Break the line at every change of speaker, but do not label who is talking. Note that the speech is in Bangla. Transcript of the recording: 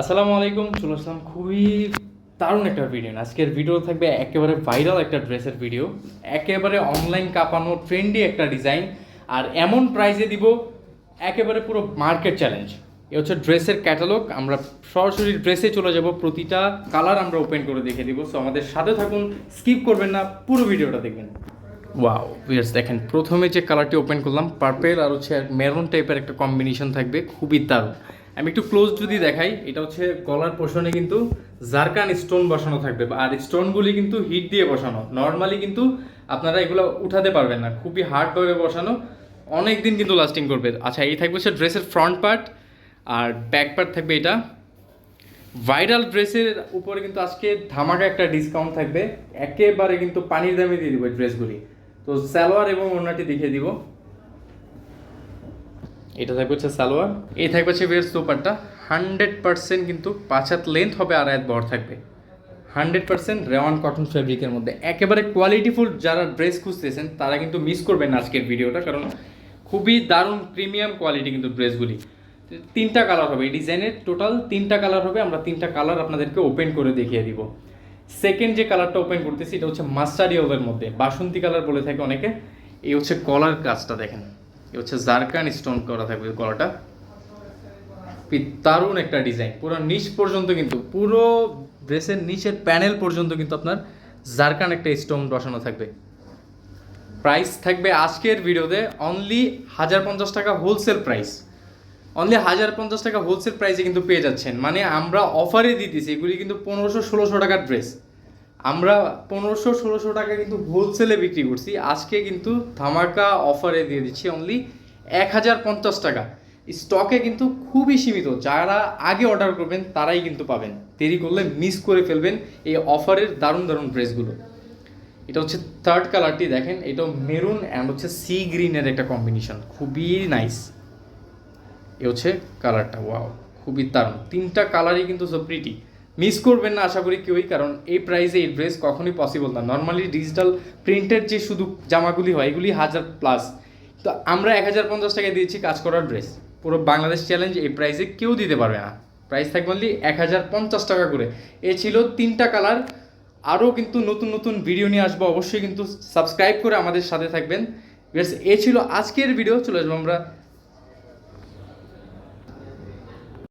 আসসালামু আলাইকুম, চলে আসলাম খুবই দারুণ একটা ভিডিও আজকের ভিডিও থাকবে একেবারে ভাইরাল একটা ড্রেসের ভিডিও একেবারে অনলাইন কাঁপানো ট্রেন্ডি একটা ডিজাইন আর এমন প্রাইসে দিব, একেবারে পুরো মার্কেট চ্যালেঞ্জ এ হচ্ছে ড্রেসের ক্যাটালগ আমরা সরাসরি ড্রেসে চলে যাব, প্রতিটা কালার আমরা ওপেন করে দেখে দিব। সো আমাদের সাথে থাকুন স্কিপ করবেন না, পুরো ভিডিওটা দেখবেন। ওয়াও ভিউয়ার্স দেখেন, প্রথমে যে কালারটি ওপেন করলাম পার্পেল আর হচ্ছে মেরুন টাইপের একটা কম্বিনেশন থাকবে, খুবই দারুণ। আমি একটু ক্লোজ যদি দেখাই, এটা হচ্ছে গলার পোর্শনে কিন্তু জারকান স্টোন বসানো থাকবে আর স্টোনগুলি কিন্তু হিট দিয়ে বসানো। নর্মালি কিন্তু আপনারা এগুলো উঠাতে পারবেন না। খুবই হার্ডভাবে বসানো। অনেক দিন কিন্তু লাস্টিং করবে। আচ্ছা এই থাকবে হচ্ছে ড্রেসের ফ্রন্ট পার্ট আর ব্যাক পার্ট থাকবে এটা। ভাইরাল ড্রেসের উপরে কিন্তু আজকে ধামাকা একটা ডিসকাউন্ট থাকবে। একেবারে কিন্তু পানির দামে দিয়ে দিব ড্রেসগুলি তো সালোয়ার এবং ওড়নাটি দেখিয়ে দিব। এটা থাকবে হচ্ছে সালোয়ার। এই থাকবে হচ্ছে বের সুপারটা হান্ড্রেড পার্সেন্ট কিন্তু পাঁচ হাত লেন্থ হবে আর এক বড় থাকবে। হান্ড্রেড পার্সেন্ট রেওয়ান কটন ফেব্রিকের মধ্যে। একেবারে কোয়ালিটিফুল যারা ড্রেস খুঁজতেছেন, তারা কিন্তু মিস করবেন আজকের ভিডিওটা। কারণ খুবই দারুণ প্রিমিয়াম কোয়ালিটি কিন্তু ড্রেসগুলি তিনটা কালার হবে। এই ডিজাইনের টোটাল তিনটা কালার হবে। আমরা তিনটা কালার আপনাদেরকে ওপেন করে দেখিয়ে দিব। সেকেন্ড যে কালারটা ওপেন করতেছি, এটা হচ্ছে মাস্টার্ড ইয়েলোর মধ্যে। বাসন্তী কালার বলে থাকে অনেকে। এই হচ্ছে কলার কাজটা দেখেন। হচ্ছে জারকান স্টোন করা থাকবে কলারটা দারুণ একটা ডিজাইন। পুরো নিচ পর্যন্ত কিন্তু, পুরো ড্রেসের নিচের প্যানেল পর্যন্ত কিন্তু আপনার জারকান একটা স্টোন বসানো থাকবে। প্রাইস থাকবে আজকের ভিডিওতে অনলি হাজার পঞ্চাশ টাকা হোলসেল প্রাইস অনলি হাজার পঞ্চাশ টাকা হোলসেল প্রাইসে কিন্তু পেয়ে যাচ্ছেন। মানে আমরা অফারে দিতেছি, এগুলি কিন্তু পনেরোশো, ষোলোশো টাকার ড্রেস আমরা পনেরোশো, ষোলোশো টাকা কিন্তু হোলসেলে বিক্রি করছি। আজকে কিন্তু ধামাকা অফারে দিয়ে দিচ্ছি অনলি এক হাজার পঞ্চাশ টাকা। স্টকে কিন্তু খুবই সীমিত। যারা আগে অর্ডার করবেন, তারাই কিন্তু পাবেন। দেরি করলে মিস করে ফেলবেন এই অফারের দারুণ দারুণ ড্রেসগুলো এটা হচ্ছে থার্ড কালারটি দেখেন। এটা মেরুন অ্যান্ড হচ্ছে সি গ্রিনের একটা কম্বিনেশন খুবই নাইস এ হচ্ছে কালারটা ওয়াও খুবই দারুণ। তিনটা কালারই কিন্তু সব প্রিটি মিস করবেন না, আশা করি কেউই, কারণ এই প্রাইসে এই ড্রেস কখনোই পসিবল না। নর্মালি ডিজিটাল প্রিন্টের যে শুধু জামাগুলি হয়, এগুলি হাজার প্লাস তো আমরা এক হাজার পঞ্চাশ টাকায় দিয়েছি কাজ করার ড্রেস পুরো বাংলাদেশ চ্যালেঞ্জ এই প্রাইসে কেউ দিতে পারবে না। প্রাইস থাকবে অনলি এক হাজার পঞ্চাশ টাকা করে। এ ছিল তিনটা কালার আরও কিন্তু নতুন নতুন ভিডিও নিয়ে আসব, অবশ্যই কিন্তু সাবস্ক্রাইব করে আমাদের সাথে থাকবেন। এ ছিল আজকের ভিডিও চলে আসব আমরা